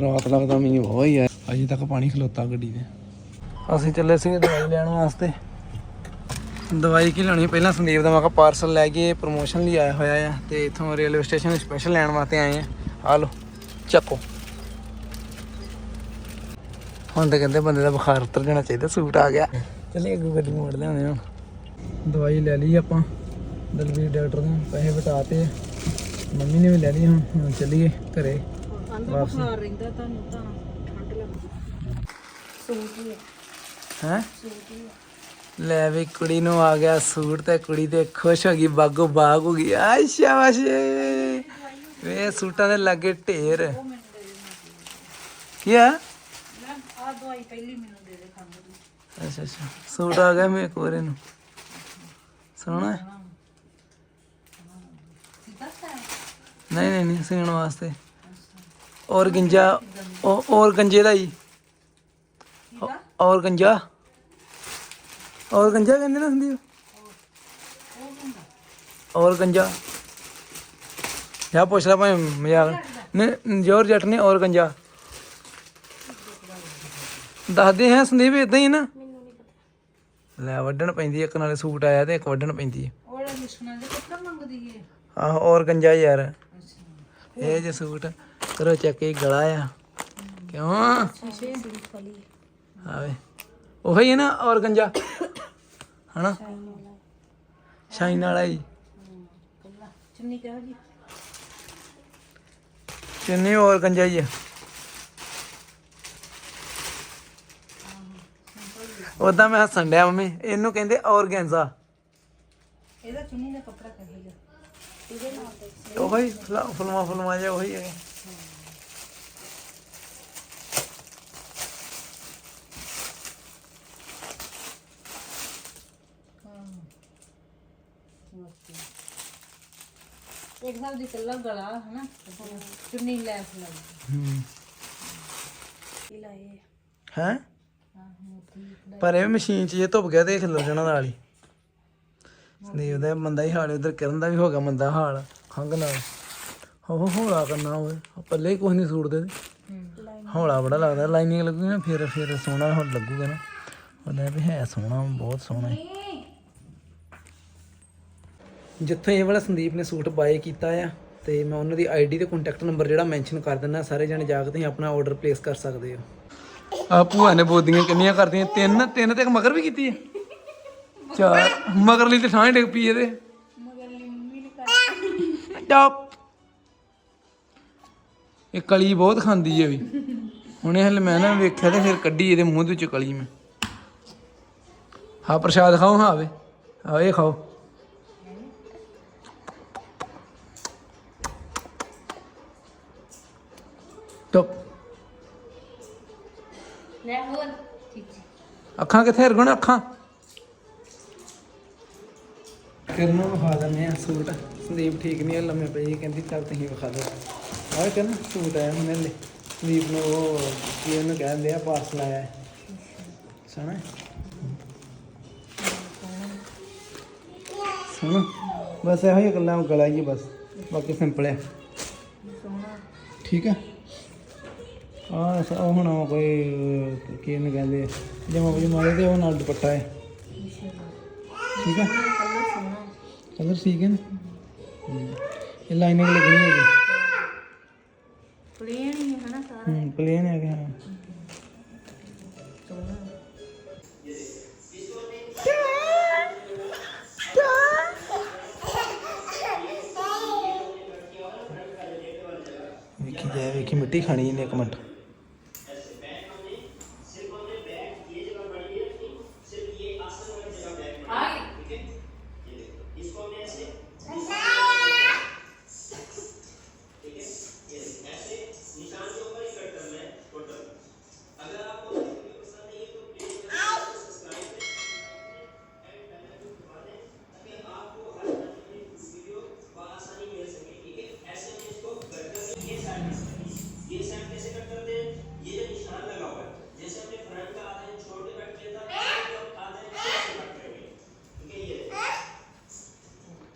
ਰਾਤ ਲੱਗਦਾ ਮੀਂਹ ਬਹੁਤ ਹੀ ਆ। ਅਜੇ ਤੱਕ ਪਾਣੀ ਖਲੋਤਾ ਗੱਡੀ ਦੇ ਅਸੀਂ ਚੱਲੇ ਸੀ ਦਵਾਈ ਲੈਣ ਵਾਸਤੇ। ਦਵਾਈ ਕੀ ਲੈਣੀ? ਪਹਿਲਾਂ ਸੰਦੀਪ ਦਾ ਮੈਂ ਕਿਹਾ ਪਾਰਸਲ ਲੈ ਕੇ ਪ੍ਰੋਮੋਸ਼ਨ ਲਈ ਆਇਆ ਹੋਇਆ ਆ ਤੇ ਇਥੋਂ ਰੇਲਵੇ ਸਟੇਸ਼ਨ ਸਪੈਸ਼ਲ ਲੈਣ ਵਾਸਤੇ ਆਏ ਆ। ਆ ਲਓ, ਚੱਕੋ। ਹੁਣ ਤਾਂ ਕਹਿੰਦੇ ਬੰਦੇ ਦਾ ਬੁਖਾਰ ਉਤਰ ਜਾਣਾ ਚਾਹੀਦਾ, ਸੂਟ ਆ ਗਿਆ। ਚੱਲੇ ਅੱਗੋਂ ਗੱਡੀ ਮੋੜ ਲਿਆਉਂਦੇ ਹੁਣ ਦਵਾਈ ਲੈ ਲਈ ਆਪਾਂ। ਦਲਵੀਰ ਡਾਕਟਰ ਨੇ ਪੈਸੇ ਬਟਾਤੇ ਮੰਮੀ ਨੇ ਵੀ ਲੈ ਲਈ ਹੁਣ ਹੁਣ ਚੱਲੀਏ ਘਰੇ। ਵਾਪਸ। ਰਹਿੰਦਾ ਤੁਹਾਨੂੰ ਤਾਂ ਠੰਡ ਲੱਗਦੀ। ਸੂਟ ਹੀ ਹੈ? ਹੈ ਲੈ ਵੀ ਕੁੜੀ ਨੂੰ ਆ ਗਿਆ ਸੂਟ ਤੇ ਕੁੜੀ ਤੇ ਖੁਸ਼ ਹੋ ਗਈ ਬਾਗੋ ਬਾਗ ਹੋ ਗਈ। ਆ ਸ਼ਾਬਾਸ਼। ਵੇ ਸੂਟਾਂ ਦੇ ਲਾਗੇ ਢੇਰ। ਕੀ ਆ? ਮੈਂ ਆ ਦਵਾਈ ਪਹਿਲੀ ਮੈਨੂੰ ਦੇ ਦੇ ਖੰਗ ਦੀ। ਅੱਛਾ ਅੱਛਾ। ਸੂਟ ਆ ਗਿਆ ਮੇਰੇ ਕੋਰੇ ਨੂੰ ਸੋਹਣਾ ਨਹੀਂ ਨਹੀਂ ਨਹੀਂ ਸੀਣ ਵਾਸਤੇ। ਔਰ ਗੰਜਾ ਔਰ ਗੰਜੇ ਦਾ ਹੀ ਔਰ ਗੰਜਾ। ਔਰ ਗੰਜਾ ਕਹਿੰਦੇ ਨਾ ਸੰਦੀਪ। ਔਰ ਗੰਜਾ। ਯਾ ਪੁੱਛ ਲਾ ਭਾਈ ਮਜ਼ਾਕ। ਨੇ ਜੋਰ ਜੱਟ ਨੇ ਔਰ ਗੰਜਾ। ਦੱਸਦੇ ਹੈ ਸੰਦੀਪ ਇਦਾਂ ਹੀ ਨਾ? ਲੈ ਵੱਢਣ ਪੈਂਦੀ ਇੱਕ ਨਾਲੇ ਸੂਟ ਆਇਆ ਤੇ ਇੱਕ ਵੱਢਣ ਪੈਂਦੀ ਉਹਦਾ ਮਿਸ਼ਨਾ ਦੇ ਮੰਗਦੀ ਆਹੋ ਔਰ ਗੰਜਾ ਯਾਰ। ਇਹ ਜੇ ਸੂਟ ਕਰੋ ਚੱਕ ਗਲਾ ਆ। ਕਿਉਂ? ਆਵੇ। ਉਹੀ ਹੈ ਨਾ ਔਰ ਗੰਜਾ। ਹਨਾ? ਸ਼ਾਈਨ ਵਾਲਾ ਕੱਲਾ ਚੁੰਨੀ ਕਿਹੋ ਜੀ ਚੁੰਨੀ ਔਰ ਗੰਜਾ ਹੀ ਆ। ਉਦਾਂ ਮੈਂ ਹੱਸਣ ਡਿਆ ਮੰਮੀ। ਇਹਨੂੰ ਕਹਿੰਦੇ ਔਰਗੈਂਜ਼ਾ ਇਹਦਾ ਚੁੰਨੀ ਦਾ ਕੱਪੜਾ ਕਿਹੋ ਜਿਹਾ? ਇਹਦੇ ਨਾਲ ਤੇ ਉਹੀ ਫਲਾ- ਫੁਲਮਾ ਫੁਲਮਾ ਜਿਹਾ ਉਹੀ ਹੈ। ਇੱਕ ਸਾਲ ਦੀ ਕੱਲਾ ਗਲਾ ਹਨਾ? ਚੁੰਨੀ ਲੈਸ ਲੱਗੀ ਹੂੰ। ਲਾਏ ਹੈ? ਪਰ ਇਹ ਮਸ਼ੀਨ 'ਚ ਜੇ ਧੁੱਪ ਗਿਆ ਤੇ ਇਹ ਖਿਲਰ ਜਾਣਾ ਨਾਲ ਹੀ। ਸੰਦੀਪ ਦਾ ਮੰਦਾ ਹੀ ਹਾਲ ਉਧਰ ਕਿਰਨ ਦਾ ਵੀ ਹੋ ਮੰਦਾ ਹਾਲ ਖੰਗ ਨਾਲ। ਹੋ ਹੌਲਾ ਕਰਨਾ ਹੋਵੇ ਪੱਲੇ ਹੀ ਕੁਝ ਨਹੀਂ ਸੂਟਦੇ। ਹੌਲਾ ਬੜਾ ਲੱਗਦਾ, ਲਾਈਨਿੰਗ ਲੱਗੂਗੀ ਨਾ, ਫਿਰ ਫਿਰ ਸੋਹਣਾ ਹੁਣ ਲੱਗੂਗਾ ਨਾ। ਉਹਦਾ ਵੀ ਹੈ ਸੋਹਣਾ, ਬਹੁਤ ਸੋਹਣਾ ਹੈ। ਜਿੱਥੋਂ ਇਹ ਵਾਲਾ ਸੰਦੀਪ ਨੇ ਸੂਟ ਬਾਏ ਕੀਤਾ ਆ, ਤੇ ਮੈਂ ਉਹਨਾਂ ਦੀ ਆਈਡੀ ਤੇ ਕੰਟੈਕਟ ਨੰਬਰ ਜਿਹੜਾ ਮੈਂਸ਼ਨ ਕਰ ਦਿੰਦਾ, ਸਾਰੇ ਜਣੇ ਜਾ ਕੇ ਤੁਸੀਂ ਆਪਣਾ ਆਰਡਰ ਪਲੇਸ ਕਰ ਸਕਦੇ ਹੋ। ਆ ਭੂਆ ਨੇ ਬੋਦੀਆਂ ਕਿੰਨੀਆਂ ਕਰਦੀਆਂ, ਤਿੰਨ ਤਿੰਨ ਤੇ ਮਗਰ ਵੀ ਕੀਤੀ ਹੈ। ਚਾਰ ਮਗਰ ਲਈ ਤੇ ਠਾਂ ਡਿੱਗ ਪਈ ਇਹਦੇ। ਮਗਰਲੀ ਮੰਮੀ ਨੇ ਕਰ ਟਾਪ ਇਹ ਕਲੀ ਬਹੁਤ ਖਾਂਦੀ ਹੈ ਵੀ। ਹੁਣੇ ਹਲੇ ਮੈਂ ਨਾ ਵੇਖਿਆ ਤੇ ਫਿਰ ਕੱਢੀ ਇਹਦੇ ਮੂੰਹ ਦੇ ਵਿੱਚ ਕਲੀ ਮੈਂ। ਹਾਂ ਪ੍ਰਸ਼ਾਦ ਖਾਓ ਹਾਂ ਆਵੇ। ਆ ਇਹ ਖਾਓ। ਟੋਪ ਲੈ ਹੋਰ ਅੱਖਾਂ ਕਿੱਥੇ ਰਗਣ ਅੱਖਾਂ? ਕਿਰਨ ਨੂੰ ਵਿਖਾ ਦਿੰਦੇ ਆ ਸੂਟ। ਸੰਦੀਪ ਠੀਕ ਨਹੀਂ ਹੈ ਲੰਮੇ ਪਈ ਕਹਿੰਦੀ ਚੱਲ ਤੁਸੀਂ ਵਿਖਾ ਦਿਓ। ਆਹ ਕਹਿੰਦਾ ਸੂਟ ਆਇਆ ਹੁਣੇ ਲੈ ਸੰਦੀਪ ਨੂੰ ਉਹ ਕੀ ਉਹਨੂੰ ਕਹਿੰਦੇ ਆ ਪਾਰਸਲ ਆਇਆ ਸੋਹਣਾ ਸੋਹਣਾ। ਬਸ ਇਹੋ ਹੀ ਗੱਲਾਂ ਗਲਾ ਹੀ ਬਸ। ਬਾਕੀ ਸਿੰਪਲ ਹੈ। ਠੀਕ ਹੈ? ਆ ਹੁਣ ਕੋਈ, ਕੀ ਇਹਨੂੰ ਕਹਿੰਦੇ ਜਮਾ ਵੀ ਮਾਰੇ ਉਹ ਨਾਲ ਦੁਪੱਟਾ ਹੈ। ਠੀਕ ਹੈ? ਕਲਰ ਠੀਕ ਹੈ ਨਾ ਹਮ। ਇਹ ਲਾਈਨਿੰਗ ਲੱਗਣੀ ਹੈ ਪਲੇਨ ਹੀ ਹੈ ਹਨਾ ਸਾਰਾ। ਹੂੰ ਪਲੇਨ ਹੈ ਹਾਂ। ਵੇਖੀ ਜਾਏ ਵੇਖੀ ਮਿੱਟੀ ਖਾਣੀ ਇਹਨੇ ਇੱਕ ਮਿੰਟ।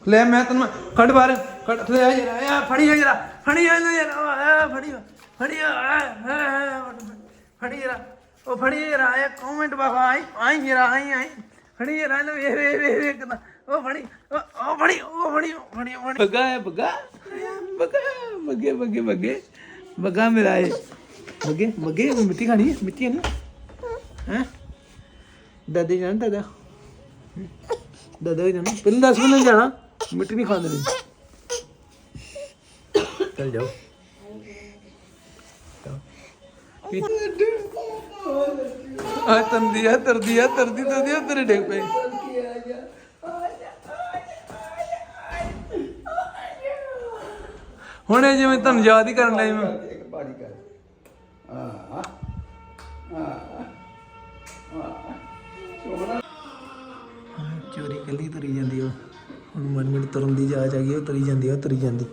ਲੈ ਮੈਂ ਤੈਨੂੰ ਖੜ ਬਾਹਰ ਖੜ ਤੇ ਆ ਜਰਾ ਆ ਫੜੀ ਹੋ ਜਰਾ ਫੜੀ ਹੋ ਜਰਾ ਆ ਫੜੀ ਫੜੀ ਆ, ਫੜੀ ਜਰਾ ਉਹ ਫੜੀ ਜਰਾ ਇਹ ਕਮੈਂਟ ਬਾਬਾ ਆਈ ਆਈ ਜਰਾ ਆਈ ਆਈ ਫੜੀ ਜਰਾ ਨਾ ਵੇ ਵੇ ਵੇ ਵੇ ਕਿਦਾਂ ਉਹ ਫੜੀ ਉਹ ਫੜੀ ਉਹ ਫੜੀ ਫੜੀ ਫੜੀ। ਬੱਗਾ ਹੈ ਬੱਗਾ? ਬੱਗਾ ਬੱਗੇ ਬੱਗੇ ਬੱਗੇ। ਬੱਗਾ ਮੇਰਾ ਹੈ ਬੱਗੇ ਬੱਗੇ ਮਿੱਟੀ ਖਾਣੀ ਹੈ ਮਿੱਟੀ ਹੈ ਨਾ? ਹੈ? ਦਾਦੇ ਜਾਣ ਦਾਦਾ? ਦਾਦਾ ਵੀ ਜਾਣਾ। ਪਹਿਲਾਂ ਦੱਸ ਮੈਨੂੰ ਜਾਣਾ? ਮਿੱਟੀ ਨਹੀਂ ਖਾਂਦੇ ਨਹੀਂ ਚੱਲ ਜਾਓ। ਆ ਤੰਦੀ ਆ ਤਰਦੀ ਆ ਤਰਦੀ ਤਰਦੀ ਆ ਤੇਰੇ ਡਿੱਗ ਪਏ। ਹੁਣ ਇਹ ਜਿਵੇਂ ਤੁਹਾਨੂੰ ਯਾਦ ਹੀ ਕਰਨ ਲਈ ਮੈਂ। ਇੱਕ ਬਾੜੀ ਕਰ ਆ ਚੋਰੀ ਕੱਲੀ ਤੁਰੀ ਜਾਂਦੀ ਉਹ ਮਨ ਮਨ ਤੁਰਨ ਦੀ ਜਾਚ ਆ ਗਈ ਉਹ ਤੁਰੀ ਜਾਂਦੀ ਉਹ ਤੁਰੀ ਜਾਂਦੀ।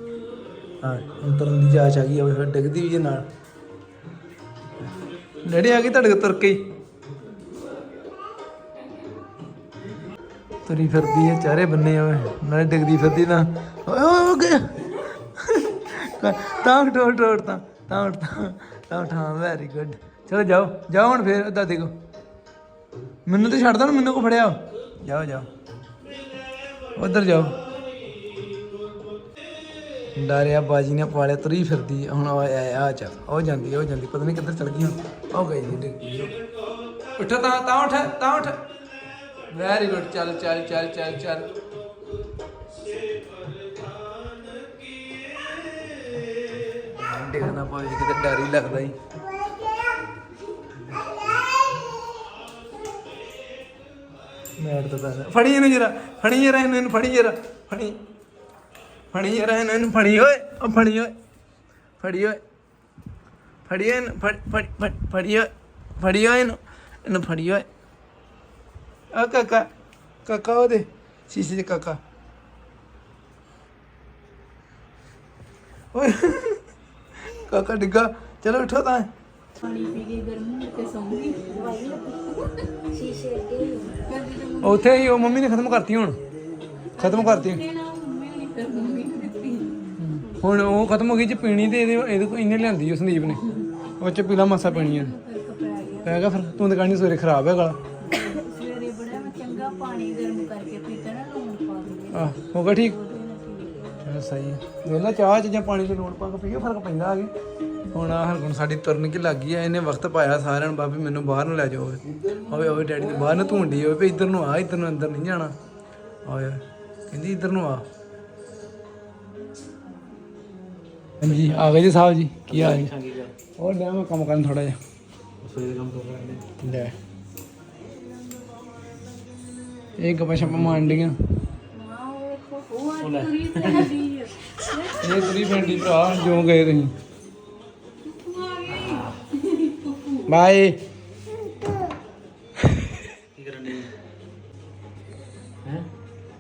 ਹਾਂ, ਹੁਣ ਤੁਰਨ ਦੀ ਜਾਚ ਆ ਗਈ ਉਹ ਫਿਰ ਡਿੱਗਦੀ ਵੀ ਜੇ ਨਾਲ। ਨੇੜੇ ਆ ਗਈ ਤੁਹਾਡੇ ਕੋਲ ਤੁਰ ਕੇ ਹੀ। ਤੁਰੀ ਫਿਰਦੀ ਹੈ ਚਾਰੇ ਬੰਨੇ ਓਏ ਨਾਲੇ ਡਿੱਗਦੀ ਫਿਰਦੀ ਨਾ। ਓਏ ਓਏ ਗਿਆ ਤਾਂ ਟੋਟ ਟੋਟ ਤਾਂ ਤਾਂ ਤਾਂ ਤਾਂ ਵੈਰੀ ਗੁੱਡ ਚਲੋ ਜਾਓ ਜਾਓ ਹੁਣ ਫੇਰ ਦਾਦੀ ਕੋ ਮੈਨੂੰ ਤੇ ਛੱਡ ਦੋ ਨਾ, ਮੈਨੂੰ ਕੋ ਫੜਿਆ ਜਾਓ ਜਾਓ। ਉਧਰ ਜਾਓ। ਡਰਿਆ ਬਾਜੀ ਨੇ ਪਾਲਿਆ, ਤੁਰੀ ਫਿਰਦੀ ਹੁਣ ਆ ਚੱਲ। ਉਹ ਜਾਂਦੀ ਉਹ ਜਾਂਦੀ। ਪਤਾ ਨਹੀਂ ਕਿੱਧਰ ਚਲ ਗਈ ਹੁਣ। ਉਹ ਗਈ ਜੀ ਡਿੱਗ ਉੱਠ, ਤਾਂ ਤਾਂ ਉੱਠ ਤਾਂ ਉੱਠ। ਵੈਰੀ ਗੁੱਡ ਚੱਲ ਚੱਲ ਚੱਲ ਚੱਲ ਚੱਲ। ਡਿੱਗਣਾ ਪਾਵੇ ਕਿਤੇ ਡਰ ਹੀ ਲੱਗਦਾ ਹੀ ਮੈਟ ਤਾਂ ਪੈਣਾ ਫੜੀ ਇਹਨੂੰ ਜਰਾ, ਫੜੀ ਜਰਾ ਇਹਨੂੰ, ਫੜੀ ਜਰਾ, ਫੜੀ। ਫੜੀ ਜਰਾ ਇਹਨੂੰ, ਫੜੀ ਓਏ, ਉਹ ਫੜੀ ਓਏ ਫੜੀ ਓਏ। ਫੜੀ ਇਹਨੂੰ, ਫੜ ਫੜ ਫੜ, ਫੜੀ ਓਏ ਫੜੀ ਓਏ ਇਹਨੂੰ ਇਹਨੂੰ ਫੜੀ ਓਏ। ਆ ਕਾਕਾ ਕਾਕਾ ਉਹਦੇ, ਸ਼ੀਸ਼ੇ 'ਚ ਕਾਕਾ। ਓਏ, ਕਾਕਾ ਡਿੱਗਾ, ਚਲੋ ਉਠੋ ਤਾਂ। ਪਾਣੀ ਪੀ ਕੇ ਗਰਮ ਹੋ ਕੇ ਸੌਂ ਗਈ। ਦਵਾਈ ਲੱਗੀ ਸ਼ੀਸ਼ੇ ਅੱਗੇ ਕਦੀ ਤਾਂ ਉੱਥੇ ਹੀ ਉਹ ਮੰਮੀ ਨੇ ਖਤਮ ਕਰਤੀ ਹੁਣ। ਖਤਮ ਕਰਤੀ। ਨਾ ਮੰਮੀ ਹੁਣ ਉਹ ਖਤਮ ਹੋ ਗਈ ਚ ਪੀਣੀ ਤੇ ਇਹਦੇ ਇਹਦੇ ਕੋਲ ਇਹਨੇ ਲਿਆਂਦੀ ਉਹ ਸੰਦੀਪ ਨੇ। ਉਹ ਚ ਪੀਲਾ ਮਾਸਾ ਪੀਣੀ ਆ। ਪੈ ਗਿਆ। ਗਿਆ ਫਿਰ ਤੂੰ ਤਾਂ ਕਹਾਣੀ ਸਵੇਰੇ ਖਰਾਬ ਹੈ ਗਲਾ। ਸਵੇਰੇ ਬੜਾ ਮੈਂ ਚੰਗਾ ਪਾਣੀ ਗਰਮ ਕਰਕੇ ਪੀਤਾ ਨਾ ਲੂਣ ਪਾ ਦਿੰਦੇ ਆ ਹੋ ਗਿਆ ਠੀਕ? ਚਲੋ ਸਹੀ ਹੈ ਵੇਲਾ ਚਾਹ ਚ ਜਾਂ ਪਾਣੀ ਚ ਲੂਣ ਪਾ ਕੇ ਪੀਓ ਫ਼ਰਕ ਪੈਂਦਾ ਆ ਕੇ। ਹੁਣ ਆ ਹਰਗੁਣ ਸਾਡੀ ਤੁਰਨ ਕੀ ਲੱਗ ਆ ਇਹਨੇ ਵਕਤ ਪਾਇਆ ਸਾਰਿਆਂ ਨੂੰ ਬਾਬੀ ਮੈਨੂੰ ਬਾਹਰ ਨੂੰ ਲੈ ਜਾਓ ਹੋਵੇ ਹੋਵੇ ਡੈਡੀ ਨੇ ਬਾਹਰ ਨੂੰ ਧੂੰਡੀ ਹੋਵੇ ਵੀ ਇੱਧਰ ਨੂੰ ਆ ਇੱਧਰ ਨੂੰ ਅੰਦਰ ਨਹੀਂ ਜਾਣਾ। ਆਇਆ ਕਹਿੰਦੀ ਇੱਧਰ ਨੂੰ ਆ। ਜੀ ਆ ਗਏ ਜੀ ਸਾਹਿਬ ਜੀ ਕੀ ਹਾਲ ਜੀ? ਹੋਰ ਮੈਂ ਮੈਂ ਕੰਮ ਕਰਨ ਥੋੜਾ ਜਿਹਾ। ਸਵੇਰੇ ਕੰਮ ਕਰ ਲੈ ਇਹ ਗੱਪਾਂ ਸ਼ੱਪਾਂ ਮਾਰਨ ਡੀਆਂ ਤੁਰੀ ਪੈਂਦੀ ਇਹ ਤਰੀ ਫੈਂਡੀ ਭਰਾ ਜੋ ਗਏ ਤੁਸੀਂ। ਬਾਏ।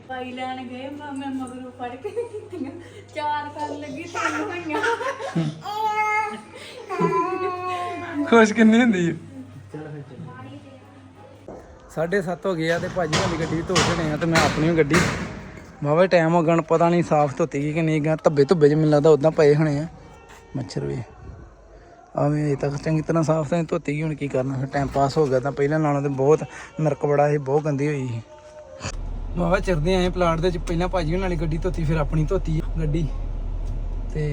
ਪਾਈ ਲੈਣ ਗਏ ਮੈਂ ਮੈਂ ਮਗਰੋਂ ਫੜ ਕੇ ਦਿੱਤੀਆਂ ਚਾਰ ਕਰਨ ਲੱਗੀ ਤਿੰਨ ਹੋਈਆਂ। ਖੁਸ਼ ਕਿੰਨੀ ਹੁੰਦੀ ਹੈ ਸਾਢੇ ਸੱਤ ਹੋ ਗਏ ਆ ਤੇ ਭਾਜੀ ਵਾਲੀ ਗੱਡੀ ਧੋ ਚੜੇ ਆ ਤੇ ਮੈਂ ਆਪਣੀ ਗੱਡੀ ਬਾਬਾ ਟਾਈਮ ਹੋ ਗਣ ਪਤਾ ਨਹੀਂ ਸਾਫ਼ ਧੋਤੀ ਕਿ ਨਹੀਂ ਗਾ ਧੱਬੇ ਧੁੱਬੇ ਚ ਮੈਨੂੰ ਲੱਗਦਾ ਉਦਾਂ ਪਏ ਹੋਣੇ ਆ। ਮੱਛਰ ਵੀ। ਆਵੇਂ, ਅਜੇ ਤੱਕ ਚੰਗੀ ਤਰ੍ਹਾਂ ਸਾਫ਼ ਤਾਂ ਧੋਤੀ ਗਈ, ਹੁਣ ਕੀ ਕਰਨਾ? ਫਿਰ ਟਾਈਮ ਪਾਸ ਹੋ ਗਿਆ ਤਾਂ ਪਹਿਲਾਂ ਨਾਲੋਂ ਤੇ ਬਹੁਤ ਨਰਕ ਬੜਾ ਸੀ, ਬਹੁਤ ਗੰਦੀ ਹੋਈ ਸੀ। ਬਾਬਾ ਚਿਰਦੇ ਆਏ ਪਲਾਟ ਦੇ ਵਿੱਚ, ਪਹਿਲਾਂ ਭਾਜੀ ਉਹਨਾਂ ਵਾਲੀ ਗੱਡੀ ਧੋਤੀ, ਫਿਰ ਆਪਣੀ ਧੋਤੀ ਗੱਡੀ। ਤੇ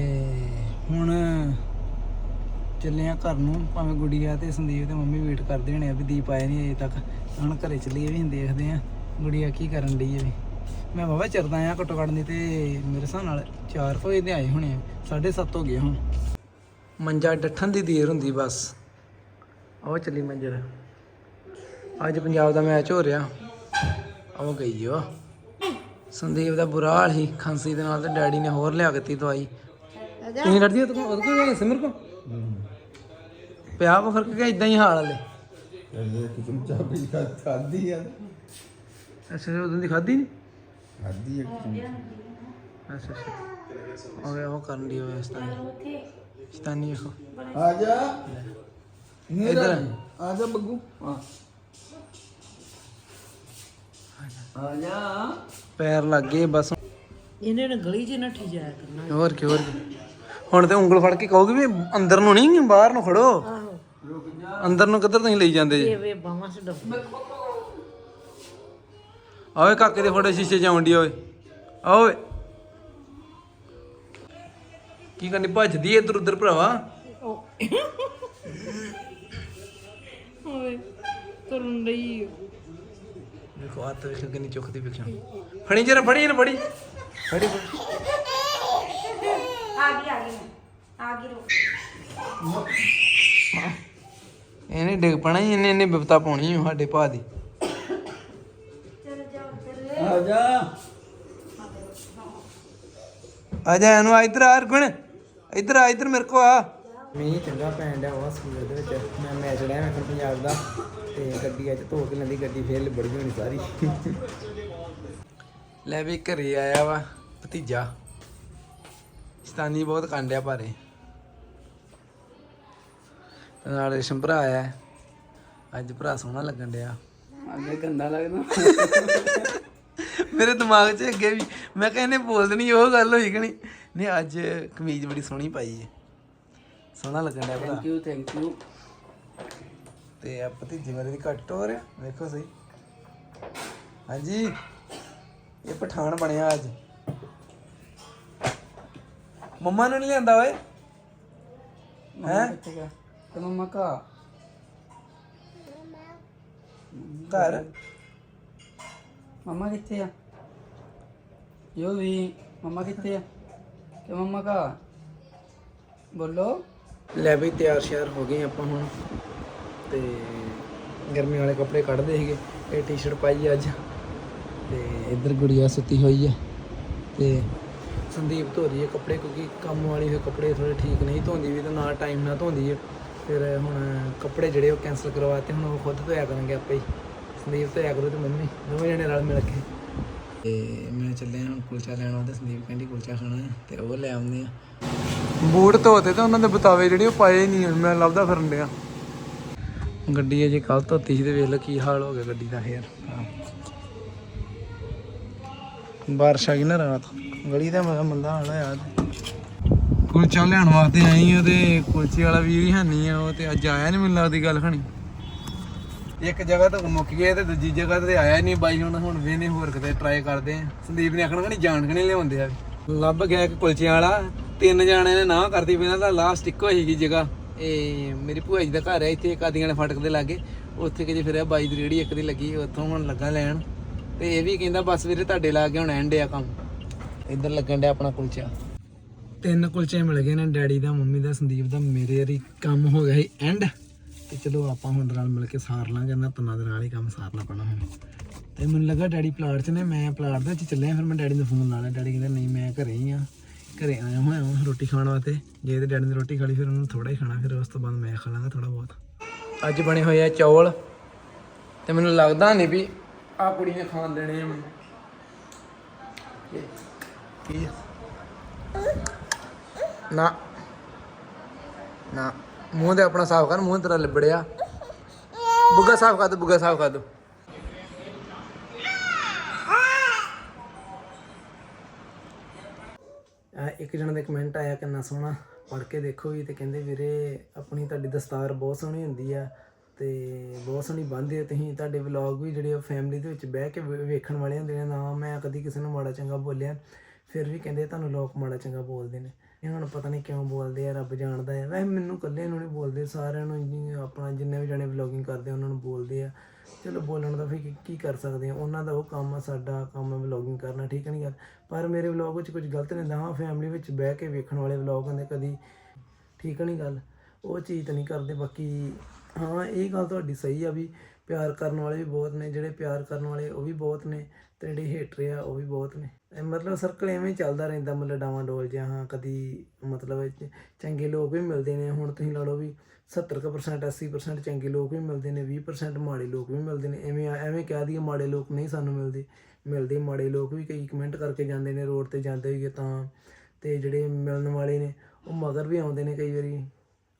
ਹੁਣ ਚੱਲੇ ਆ ਘਰ ਨੂੰ, ਭਾਵੇਂ ਗੁੜੀਆ ਤੇ ਸੰਦੀਪ ਤੇ ਮੰਮੀ ਵੇਟ ਕਰਦੇ ਹੋਣੇ ਆ ਵੀ ਦੀਪ ਆਏ ਨਹੀਂ ਅਜੇ ਤੱਕ। ਹੁਣ ਘਰੇ ਚੱਲੀਏ ਵੀ, ਦੇਖਦੇ ਆ ਗੁੜੀਆ ਕੀ ਕਰਨ ਡਈ ਹੈ ਵੀ। ਮੈਂ ਬਾਬਾ ਚਿਰਦਾ ਆ ਘੱਟੋ ਘੱਟ ਨਹੀਂ ਤੇ ਮੇਰੇ ਹਿਸਾਬ ਨਾਲ 4 ਵਜੇ ਦੇ ਆਏ ਹੋਣੇ ਆ 7:30 ਹੋ ਗਏ ਹੁਣ। ਮੰਜਾ ਡੱਠਣ ਦੀ ਦੇਰ ਹੁੰਦੀ ਬਸ। ਆਓ ਚੱਲੀ ਮੰਜਰ। ਅੱਜ ਪੰਜਾਬ ਦਾ ਮੈਚ ਹੋ ਰਿਹਾ। ਆਓ ਗਈ ਓ। ਸੰਦੀਪ ਦਾ ਬੁਰਾ ਹਾਲ ਸੀ। ਖਾਂਸੀ ਦੇ ਨਾਲ ਤੇ ਡੈਡੀ ਨੇ ਹੋਰ ਲਿਆ ਕੇ ਦਿੱਤੀ ਦਵਾਈ। ਤੁਸੀਂ ਲੜਦੀ ਹੋ ਤੂੰ? ਉਹਦੇ ਕੋਲ ਸਿਮਰ ਕੋ ਪਿਆ ਕੋ ਫ਼ਰਕ ਕਿ ਇਦਾਂ ਹੀ ਹਾਲ ਹਲੇ ਕਿਸਮ ਚਾਹ ਪੀ ਖਾ ਖਾਦੀ ਆ। ਅੱਛਾ ਉਦੋਂ ਦੀ ਖਾਦੀ ਨਹੀਂ ਖਾਦੀ ਇੱਕ ਅੱਛਾ ਅੱਛਾ। ਉਹ ਕਰਨ ਦੀ ਹੋਇਆ ਇਸ ਤਰ੍ਹਾਂ ਸ਼ਤਾਨੀ ਵੇਖੋ ਆ ਜਾ। ਇੱਧਰ। ਆ ਜਾ ਬੱਗੂ। ਆ ਆ ਜਾ। ਪੈਰ ਲੱਗ ਗਏ ਬਸ। ਇਹਨੇ ਨਾ ਗਲੀ 'ਚ ਨੱਠੀ ਜਾਇਆ ਕਰਨਾ। ਹੋਰ ਕੀ ਹੋਰ ਕੀ। ਹੁਣ ਤੇ ਉਂਗਲ ਫੜ ਕੇ ਕਹੋਗੇ ਵੀ ਅੰਦਰ ਨੂੰ ਨਹੀਂ ਬਾਹਰ ਨੂੰ ਖੜੋ। ਆਹੋ। ਅੰਦਰ ਨੂੰ ਕਿੱਧਰ ਤੁਸੀਂ ਲਈ ਜਾਂਦੇ ਜੀ? ਇਹ ਵੇ ਬਾਹਾਂ ਡੱਬ। ਆਵੇ ਕਾਕੇ ਦੇ ਫੋਟੋ ਸ਼ੀਸ਼ੇ ਚ ਆਉਂਦੀ ਓਏ। ਆਵੇ ਕੀ ਕਰਨੀ ਭੱਜਦੀ ਇੱਧਰ ਉੱਧਰ ਭਰਾਵਾ? ਓਏ ਤੁਰਨ ਲਈ ਦੇਖੋ ਹੱਥ ਵੇਖ ਕਿੰਨੀ ਚੁੱਕਦੀ ਪਿੱਛੋਂ ਫੜੀ ਜਰਾ ਫੜੀ ਇਹਨੂੰ ਫੜੀ। ਫੜੀ ਫੜੀ। ਆ ਗਈ ਆ ਗਈ। ਮੈਂ। ਆ ਗਈ ਰੋ ਇਹਨੇ ਡਿੱਗ ਪਣਾ ਹੀ ਇਹਨੇ ਇਹਨੇ ਬਿਪਤਾ ਪਾਉਣੀ ਓ ਸਾਡੇ ਭਾ ਦੀ। ਚਲ ਜਾ ਉੱਧਰ। ਆ ਜਾ। ਆ ਜਾ ਇਹਨੂੰ ਇੱਧਰ ਆ ਅਰਗੁਣ ਇੱਧਰ ਆ ਇੱਧਰ ਮੇਰੇ ਕੋ ਆ। ਮੀਂਹ ਚੰਗਾ ਪੈਣ ਡਿਆ ਵਾ ਸਕੂਲ ਦੇ ਵਿੱਚ। ਮੈਂ ਮੈਚ ਲਿਆ ਮੈਂ ਪੰਜਾਬ ਦਾ। ਤੇ ਗੱਡੀ ਅੱਜ ਧੋ ਕੇ ਲੈਂਦੀ ਗੱਡੀ ਫੇਰ ਲਿਬੜ ਗਈ ਹੋਣੀ ਸਾਰੀ। ਲੈ ਵੀ ਘਰੇ ਆਇਆ ਵਾ ਭਤੀਜਾ। ਸਤਾਨੀ ਬਹੁਤ ਕਾਂਡਿਆ ਭਾਰੇ। ਤੇ ਨਾਲ ਰੇਸ਼ਮ ਭਰਾ ਆਇਆ। ਅੱਜ ਭਰਾ ਸੋਹਣਾ ਲੱਗਣ ਡਿਆ। ਅੱਗੇ ਗੰਦਾ ਲੱਗਦਾ। ਮੇਰੇ ਦਿਮਾਗ 'ਚ ਅੱਗੇ ਵੀ ਮੈਂ ਕਿਹਾ ਇਹਨੇ ਬੋਲਦੇ ਨਹੀਂ ਉਹ ਗੱਲ ਹੋਈ ਕਿ ਨਹੀਂ? ਨਹੀਂ ਅੱਜ ਕਮੀਜ਼ ਬੜੀ ਸੋਹਣੀ ਪਾਈ ਹੈ ਸੋਹਣਾ ਲੱਗਣ ਡਿਆ ਭਰਾ ਥੈਂਕ ਯੂ ਥੈਂਕ ਯੂ ਤੇ ਆ ਭਤੀਜੇ ਮੇਰੇ ਦੀ ਘੱਟ ਹੋ ਰਿਹਾ ਵੇਖੋ ਸਹੀ। ਹਾਂਜੀ ਇਹ ਪਠਾਨ ਬਣਿਆ ਅੱਜ। ਮੰਮਾ ਨੂੰ ਨਹੀਂ ਲਿਆਂਦਾ ਓਏ? ਹੈ? ਤੇ ਮਮਾ ਕਾ ਘਰ? ਮਮਾ ਕਿੱਥੇ ਆ? ਯੋ ਵੀ ਮਮਾ ਕਿੱਥੇ ਆ? ਕਿ ਮਮਾ ਕਾ? ਬੋਲੋ। ਲੈ ਵੀ ਤਿਆਰ ਸ਼ਿਆਰ ਹੋ ਗਏ ਆਪਾਂ ਹੁਣ। ਤੇ ਗਰਮੀ ਵਾਲੇ ਕੱਪੜੇ ਕੱਢਦੇ ਸੀਗੇ। ਇਹ ਟੀ-ਸ਼ਰਟ ਪਾਈ ਆ ਅੱਜ। ਤੇ ਇੱਧਰ ਗੁੜੀਆ ਸੁੱਤੀ ਹੋਈ ਹੈ ਤੇ ਸੰਦੀਪ ਧੋ ਰਹੀ ਹੈ ਕੱਪੜੇ, ਕਿਉਂਕਿ ਕੰਮ ਵਾਲੀ ਫਿਰ ਕੱਪੜੇ ਥੋੜੇ ਠੀਕ ਨਹੀਂ ਧੋਂਦੀ ਵੀ, ਤੇ ਨਾ ਟਾਈਮ ਨਾਲ ਧੋਂਦੀ ਹੈ ਫਿਰ ਹੁਣ ਕੱਪੜੇ ਜਿਹੜੇ ਉਹ ਕੈਨਸਲ ਕਰਵਾਤੇ ਹੁਣ ਉਹ ਖੁਦ ਧੋਇਆ ਕਰਾਂਗੇ ਆਪੇ ਹੀ। ਸੰਦੀਪ ਧੋਇਆ ਕਰੂ ਤੇ ਮੰਮੀ, ਦੋਵੇਂ ਜਣੇ ਰਲ ਮਿਲ ਕੇ। ਤੇ ਮੈਂ ਚੱਲਿਆ ਹੁਣ ਕੁਲਚਾ ਲੈਣ ਵਾਸਤੇ ਸੰਦੀਪ ਕਹਿੰਦੀ ਕੁਲਚਾ ਖਾਣਾ ਹੈ ਤੇ ਉਹ ਲੈ ਆਉਂਦੇ ਆ। ਬੂਟ ਧੋਤੇ ਤੇ ਉਹਨਾਂ ਦੇ ਬਤਾਵੇ ਜਿਹੜੇ ਉਹ ਪਾਏ ਨਹੀਂ ਹੁਣ, ਮੈਂ ਲੱਭਦਾ ਫਿਰਨ ਡਿਆ। ਗੱਡੀ ਅਜੇ ਕੱਲ ਧੋਤੀ ਸੀ ਤੇ ਵੇਖ ਲਓ ਕੀ ਹਾਲ ਹੋ ਗਿਆ ਗੱਡੀ ਦਾ ਫੇਰ ਬਾਰਿਸ਼ ਆ ਗਈ ਨਾ ਰਾਤ। ਗਲੀ ਦਾ ਮੈਂ ਮੰਦਾ ਹਾਲ ਆ ਕੁਲਚਾ ਲੈਣ ਵਾਸਤੇ ਆਈ ਆ ਤੇ ਕੁਲਚੇ ਵਾਲਾ ਵੀਰ ਹੀ ਹਾਨੀ ਆ, ਉਹ ਤੇ ਅੱਜ ਆਇਆ ਨਹੀਂ ਮੈਨੂੰ ਲੱਗਦੀ ਗੱਲ ਖਣੀ। ਇੱਕ ਜਗ੍ਹਾ ਤੋਂ ਮੁੱਕ ਗਿਆ ਤੇ ਦੂਜੀ ਜਗ੍ਹਾ ਤੇ ਆਇਆ ਨਹੀਂ ਬਾਈ ਹੁਣ ਹੁਣ ਵੇਨੇ ਹੋਰ ਕਿਤੇ ਟਰਾਈ ਕਰਦੇ ਆ। ਸੰਦੀਪ ਨੇ ਆਖਣਾ ਕਿ ਨਹੀਂ ਜਾਣ ਕੇ ਨਹੀਂ ਲਿਆਉਂਦੇ ਆ। ਲੱਭ ਗਿਆ ਇੱਕ ਕੁਲਚਿਆਂ ਵਾਲਾ, ਤਿੰਨ ਜਾਣਿਆਂ ਨੇ ਨਾ ਕਰਦੀ ਪਹਿਲਾਂ ਤਾਂ ਲਾਸਟ ਇੱਕੋ ਹੀਗੀ ਜਗ੍ਹਾ। ਇਹ ਮੇਰੀ ਭੂਆ ਜੀ ਦਾ ਘਰ ਹੈ ਇੱਥੇ ਕਾਦੀਆਂ ਨੇ ਫਟਕ ਦੇ ਲਾਗੇ। ਉੱਥੇ ਕਿ ਜੇ ਫਿਰ ਬਾਈ ਦੀ ਰੇੜੀ ਇੱਕ ਦੀ ਲੱਗੀ, ਉੱਥੋਂ ਹੁਣ ਲੱਗਾ ਲੈਣ। ਤੇ ਇਹ ਵੀ ਕਹਿੰਦਾ, ਬਸ ਵੀਰੇ ਤੁਹਾਡੇ ਲਾ ਕੇ ਹੁਣ ਐਂਡ ਆ ਕੰਮ। ਇੱਧਰ ਲੱਗਣ ਡਿਆ ਆਪਣਾ ਕੁਲਚਾ। ਤਿੰਨ ਕੁਲਚੇ ਮਿਲ ਗਏ ਨੇ ਡੈਡੀ ਦਾ, ਮੰਮੀ ਦਾ, ਸੰਦੀਪ ਦਾ, ਮੇਰੇ ਵਾਰੀ ਕੰਮ ਹੋ ਗਿਆ ਸੀ ਐਂਡ ਤੇ ਚਲੋ ਆਪਾਂ ਹੁਣ ਨਾਲ ਮਿਲ ਕੇ ਸਾਰ ਲਾਂਗੇ ਨਾ ਤਨਾਂ ਦੇ ਨਾਲ ਹੀ ਕੰਮ ਸਾਰਨਾ ਪੈਣਾ ਹੁਣ। ਤੇ ਮੈਨੂੰ ਲੱਗਾ ਡੈਡੀ ਪਲਾਟ 'ਚ ਨੇ, ਮੈਂ ਪਲਾਟ ਦੇ ਵਿੱਚ ਚੱਲਿਆ, ਫਿਰ ਮੈਂ ਡੈਡੀ ਨੂੰ ਫੋਨ ਲਾ ਲਿਆ। ਡੈਡੀ ਕਹਿੰਦੇ, ਨਹੀਂ, ਮੈਂ ਘਰੇ ਹੀ ਆ, ਘਰੇ ਆਇਆ ਹੋਇਆ ਹਾਂ ਰੋਟੀ ਖਾਣ ਵਾਸਤੇ। ਜੇ ਤੇ ਡੈਡੀ ਨੇ ਰੋਟੀ ਖਾ ਲਈ, ਫਿਰ ਉਹਨੂੰ ਥੋੜਾ ਹੀ ਖਾਣਾ, ਫਿਰ ਉਸ ਤੋਂ ਬਾਅਦ ਮੈਂ ਖਾ ਲਾਂਗਾ ਥੋੜਾ ਬਹੁਤ। ਅੱਜ ਬਣੇ ਹੋਏ ਆ ਚੌਲ, ਤੇ ਮੈਨੂੰ ਲੱਗਦਾ ਨਹੀਂ ਵੀ ਆ ਕੁੜੀ ਨੇ ਖਾਣ ਦੇਣੇ ਆ ਮੈਨੂੰ। ਕੀ ਨਾ। ਨਾ। ਮੂੰਹ ਤੇ ਆਪਣਾ ਸਾਫ਼ ਕਰ, ਮੂੰਹ ਤੇਰਾ ਲਿਬੜਿਆ। ਬੁੱਗਾ ਸਾਫ਼ ਕਰ ਦੋ, ਬੁੱਗਾ ਸਾਫ਼ ਕਰ ਦੋ। ਇੱਕ ਜਣਾ ਦਾ ਕਮੈਂਟ ਆਇਆ ਕਿੰਨਾ ਸੋਹਣਾ, ਪੜ੍ਹ ਕੇ ਦੇਖੋ ਵੀ ਤੇ ਕਹਿੰਦੇ ਵੀਰੇ ਆਪਣੀ ਤੁਹਾਡੀ ਦਸਤਾਰ ਬਹੁਤ ਸੋਹਣੀ ਹੁੰਦੀ ਆ ਤੇ ਬਹੁਤ ਸੋਹਣੀ ਬੰਨਦੇ ਹੋ ਤੁਸੀਂ, ਤੁਹਾਡੇ ਵਲੌਗ ਵੀ ਜਿਹੜੇ ਫੈਮਿਲੀ ਦੇ ਵਿੱਚ ਬਹਿ ਕੇ ਵੇਖਣ ਵਾਲੇ ਹੁੰਦੇ ਨੇ, ਨਾ ਮੈਂ ਕਦੀ ਕਿਸੇ ਨੂੰ ਮਾੜਾ ਚੰਗਾ ਬੋਲਿਆ, ਫਿਰ ਵੀ ਕਹਿੰਦੇ ਤੁਹਾਨੂੰ ਲੋਕ ਮਾੜਾ ਚੰਗਾ ਬੋਲਦੇ ਨੇ। ਇਹ ਹੁਣ ਪਤਾ ਨਹੀਂ ਕਿਉਂ ਬੋਲਦੇ ਆ, ਰੱਬ ਜਾਣਦਾ ਹੈ ਵੈਸੇ ਮੈਨੂੰ ਇਕੱਲੇ ਨੂੰ ਨਹੀਂ ਬੋਲਦੇ, ਸਾਰਿਆਂ ਨੂੰ ਜੀ ਆਪਣਾ ਜਿੰਨੇ ਵੀ ਜਣੇ ਵਲੌਗਿੰਗ ਕਰਦੇ ਉਹਨਾਂ ਨੂੰ ਬੋਲਦੇ ਆ। ਚਲੋ ਬੋਲਣ ਦਾ ਫਿਰ ਕੀ- ਕੀ ਕਰ ਸਕਦੇ ਆ? ਉਹਨਾਂ ਦਾ ਉਹ ਕੰਮ ਆ, ਸਾਡਾ ਕੰਮ ਹੈ ਵਲੌਗਿੰਗ ਕਰਨਾ, ਠੀਕ ਨਹੀਂ ਗੱਲ? ਪਰ ਮੇਰੇ ਵਲੌਗ ਵਿੱਚ ਕੁਝ ਗਲਤ ਨਹੀਂ ਹੁੰਦਾ ਹਾਂ ਫੈਮਿਲੀ ਵਿੱਚ ਬਹਿ ਕੇ ਵੇਖਣ ਵਾਲੇ ਵਲੌਗ ਹੁੰਦੇ, ਕਦੀ ਠੀਕ ਨਹੀਂ ਗੱਲ? ਉਹ ਚੀਜ਼ ਤਾਂ ਨਹੀਂ ਕਰਦੇ, ਬਾਕੀ ਹਾਂ, ਇਹ ਗੱਲ ਤੁਹਾਡੀ ਸਹੀ ਆ ਵੀ ਪਿਆਰ ਕਰਨ ਵਾਲੇ ਵੀ ਬਹੁਤ ਨੇ, ਜਿਹੜੇ ਪਿਆਰ ਕਰਨ ਵਾਲੇ ਉਹ ਵੀ ਬਹੁਤ ਨੇ। ਤੇ ਜਿਹੜੇ ਹੇਟਰ ਆ ਉਹ ਵੀ ਬਹੁਤ ਨੇ। ਮਤਲਬ ਸਰਕਲ ਐਵੇਂ ਹੀ ਚੱਲਦਾ ਰਹਿੰਦਾ, ਮਤਲਬ ਡਾਵਾਂ ਡੋਲ ਜਿਹਾ, ਹਾਂ, ਕਦੀ ਮਤਲਬ ਚੰਗੇ ਲੋਕ ਵੀ ਮਿਲਦੇ ਨੇ, ਹੁਣ ਤੁਸੀਂ ਲਾ ਲਓ ਵੀ 70% 80% ਚੰਗੇ ਲੋਕ ਵੀ ਮਿਲਦੇ ਨੇ 20% ਮਾੜੇ ਲੋਕ ਵੀ ਮਿਲਦੇ ਨੇ, ਐਵੇਂ ਐਵੇਂ ਕਹਿ ਦਈਏ ਮਾੜੇ ਲੋਕ ਨਹੀਂ ਸਾਨੂੰ ਮਿਲਦੇ। ਮਿਲਦੇ ਮਾੜੇ ਲੋਕ ਵੀ ਕਈ ਕਮੈਂਟ ਕਰਕੇ ਜਾਂਦੇ ਨੇ, ਰੋਡ ਤੇ ਜਾਂਦੇ ਹੋਈਏ ਤਾਂ, ਤੇ ਜਿਹੜੇ ਮਿਲਣ ਵਾਲੇ ਨੇ, ਉਹ ਮਗਰ ਵੀ ਆਉਂਦੇ ਨੇ ਕਈ ਵਾਰੀ।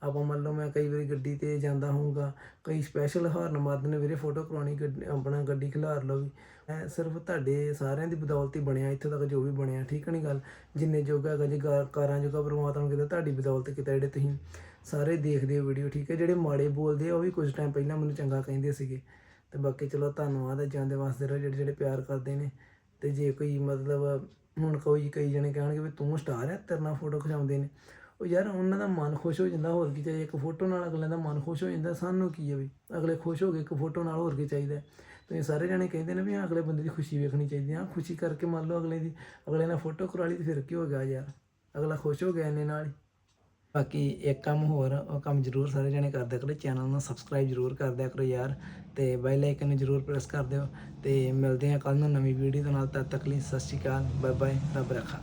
ਆਪਾਂ ਮੰਨ ਲਓ ਮੈਂ ਕਈ ਵਾਰੀ ਗੱਡੀ ਤੇ ਜਾਂਦਾ ਹੋਊਗਾ, ਕਈ ਸਪੈਸ਼ਲ ਹਾਰਨ ਮਾਰਦੇ ਨੇ ਵੀਰੇ ਫੋਟੋ ਕਰਾਉਣੀ, ਗੱਡੀ- ਆਪਣਾ ਗੱਡੀ ਖਿਲਾਰ ਲਓ ਵੀ। ਇਹ ਸਿਰਫ ਤੁਹਾਡੇ ਸਾਰਿਆਂ ਦੀ ਬਦੌਲਤ ਹੀ ਬਣਿਆ, ਇੱਥੋਂ ਤੱਕ ਜੋ ਵੀ ਬਣਿਆ, ਠੀਕ ਨਹੀਂ ਗੱਲ? ਜਿੰਨੇ ਜੋਗਾ ਹੈਗਾ, ਜੀ ਗਾ- ਕਾਰਾਂ ਜੋਗਾ ਪਰਮਾਤਮਾ ਕਿਤੇ ਤੁਹਾਡੀ ਬਦੌਲਤ ਕਿਤੇ ਜਿਹੜੇ ਤੁਸੀਂ ਸਾਰੇ ਦੇਖਦੇ ਹੋ ਵੀਡੀਓ ਠੀਕ ਹੈ? ਜਿਹੜੇ ਮਾੜੇ ਬੋਲਦੇ ਆ, ਉਹ ਵੀ ਕੁਝ ਟਾਈਮ ਪਹਿਲਾਂ ਮੈਨੂੰ ਚੰਗਾ ਕਹਿੰਦੇ ਸੀਗੇ। ਤੇ ਬਾਕੀ ਚਲੋ ਧੰਨਵਾਦ ਹੈ ਜਾਂਦੇ ਵਾਸਤੇ ਰਹੋ, ਜਿਹੜੇ ਜਿਹੜੇ ਪਿਆਰ ਕਰਦੇ ਨੇ। ਤੇ ਜੇ ਕੋਈ ਮਤਲਬ ਹੁਣ ਕੋਈ ਕਈ ਜਣੇ ਕਹਿਣਗੇ ਵੀ ਤੂੰ ਸਟਾਰ ਹੈ, ਤੇਰੇ ਨਾਲ ਫੋਟੋ ਖਿਚਾਉਂਦੇ ਨੇ। ਉਹ ਯਾਰ ਉਹਨਾਂ ਦਾ ਮਨ ਖੁਸ਼ ਹੋ ਜਾਂਦਾ ਹੋਰ ਕੀ ਚਾਹੀਦਾ ਇੱਕ ਫੋਟੋ ਨਾਲ ਅਗਲੇ ਦਾ ਮਨ ਖੁਸ਼ ਹੋ ਜਾਂਦਾ, ਸਾਨੂੰ ਕੀ ਹੈ ਵੀ? ਅਗਲੇ ਖੁਸ਼ ਹੋ ਗਏ, ਇੱਕ ਫੋਟੋ ਨਾਲ ਹੋਰ ਕੀ ਚਾਹੀਦਾ? ਹੈ? ਤੁਸੀਂ ਸਾਰੇ ਜਣੇ ਕਹਿੰਦੇ ਨੇ ਵੀ ਹਾਂ ਅਗਲੇ ਬੰਦੇ ਦੀ ਖੁਸ਼ੀ ਵੇਖਣੀ ਚਾਹੀਦੀ ਆ ਖੁਸ਼ੀ ਕਰਕੇ ਮੰਨ ਲਓ ਅਗਲੇ ਦੀ, ਅਗਲੇ ਨਾਲ ਫੋਟੋ ਕਰਾ ਲਈ ਤੇ ਫਿਰ ਕੀ ਹੋ ਗਿਆ ਯਾਰ? ਅਗਲਾ ਖੁਸ਼ ਹੋ ਗਿਆ ਇੰਨੇ ਨਾਲ ਬਾਕੀ ਇੱਕ ਕੰਮ ਹੋਰ, ਉਹ ਕੰਮ ਜ਼ਰੂਰ ਸਾਰੇ ਜਣੇ ਕਰਦਿਆ ਕਰੋ, ਚੈਨਲ ਨੂੰ ਸਬਸਕ੍ਰਾਈਬ ਜ਼ਰੂਰ ਕਰਦਿਆ ਕਰੋ ਯਾਰ, ਤੇ ਬੈਲ ਆਈਕਨ ਨੂੰ ਜ਼ਰੂਰ ਪ੍ਰੈਸ ਕਰ ਦਿਓ, ਤੇ ਮਿਲਦੇ ਹਾਂ ਕੱਲ ਨੂੰ ਨਵੀਂ ਵੀਡੀਓ ਦੇ ਨਾਲ, ਤਦ ਤੱਕ ਲਈ ਸਤਿ ਸ਼੍ਰੀ ਅਕਾਲ ਬਾਏ ਬਾਏ ਰੱਬ ਰੱਖਾ।